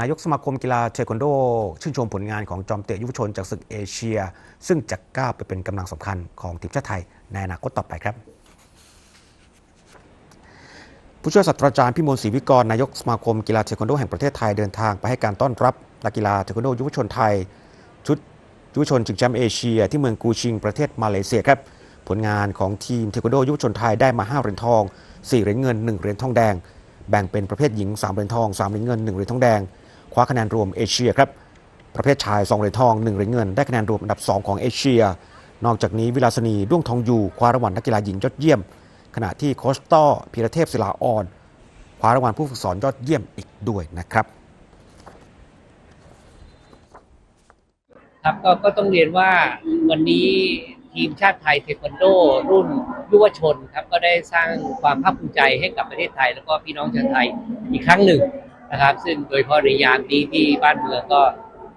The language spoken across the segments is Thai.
นายกสมาคมกีฬาเทควันโด ชื่นชมผลงานของจอมเตะยุวชนจากศึกเอเชีย ซึ่งจะก้าวไปเป็นกำลังสำคัญของทีมชาติไทยในอนาคตต่อไปครับผู้ช่วยศาสตราจารย์พิมลศรีวิกรนายกสมาคมกีฬาเทควันโดแห่งประเทศไทยเดินทางไปให้การต้อนรับนักกีฬาเทควันโดยุวชนไทย ชุดยุวชนชิงแชมป์เอเชีย ที่เมืองกูชิงประเทศมาเลเซียครับผลงานของทีมเทควันโดยุวชนไทยได้มา 5 เหรียญทอง 4 เหรียญเงิน 1 เหรียญทองแดง แบ่งเป็นประเภทหญิง 3 เหรียญทอง 3 เหรียญเงิน 1 เหรียญทองแดง คว้าคะแนนรวมเอเชียครับประเภทชาย2เหรียญทอง1เหรียญเงิน ได้คะแนนรวมอันดับ 2 ของเอเชีย นอกจากนี้วิลาสนีด้วงทองอยู่คว้ารางวัลนักกีฬาหญิงยอดเยี่ยม ขณะที่โคชต้อพีระเทพศิลาอ่อนคว้ารางวัลผู้ฝึกสอนยอดเยี่ยมอีกด้วยนะครับครับก็ก็ต้องเรียนว่าวันนี้ทีมชาติไทยเทควันโด รุ่นยุวชนครับก็ได้สร้างความภาคภูมิใจให้กับประเทศไทย แล้วก็พี่น้องชาวไทยอีกครั้งหนึ่ง นะครับ ซึ่งโดยเฉพาะในยามนี้ที่บ้านเมืองก็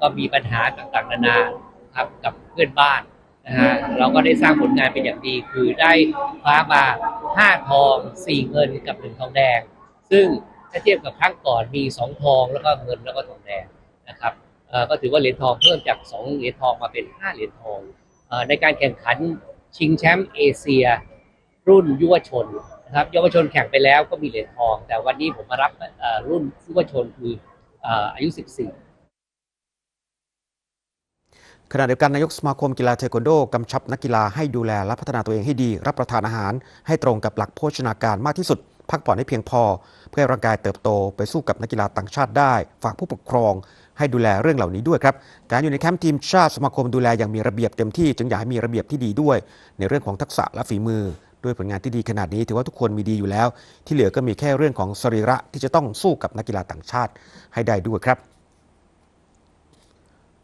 ก็มีปัญหาต่างๆนานาครับกับเพื่อนบ้านนะฮะเราก็ได้สร้างผลงานเป็นอย่างดีคือได้คว้ามา5ทอง4เงินกับ1ทองแดง ซึ่งถ้าเทียบกับครั้งก่อนมี2ทองแล้วก็เงินแล้วก็ทองแดงนะครับเอ่อก็ถือว่าเหรียญทองเพิ่มจาก2เหรียญทองมาเป็น5เหรียญทองในการแข่งขันชิงแชมป์เอเชีย รุ่นยุวชนนะครับเยาวชนแข่งไปแล้วก็มีเหรียญทอง แต่วันนี้ผมมารับรุ่นยุวชนคืออายุ 14ขณะเดียวกันนายกสมาคมกีฬาเทควันโดกำชับนักกีฬาให้ดูแลและพัฒนาตัวเองให้ดี รับประทานอาหาร ให้ตรงกับหลักโภชนาการมากที่สุด พักผ่อนให้เพียงพอ เพื่อร่างกายเติบโตไปสู้กับนักกีฬาต่างชาติได้ ฝากผู้ปกครอง ให้ดูแลเรื่องเหล่านี้ด้วยครับ การอยู่ในแคมป์ทีมชาติสมาคมดูแลอย่างมีระเบียบเต็มที่ จึงอยากให้มีระเบียบที่ดีด้วย ในเรื่องของทักษะและฝีมือ ด้วยผลงานที่ดีขนาดนี้ถือว่าทุกคนมีดีอยู่แล้ว ที่เหลือก็มีแค่เรื่องของสรีระที่จะต้องสู้กับนักกีฬาต่างชาติให้ได้ด้วยครับ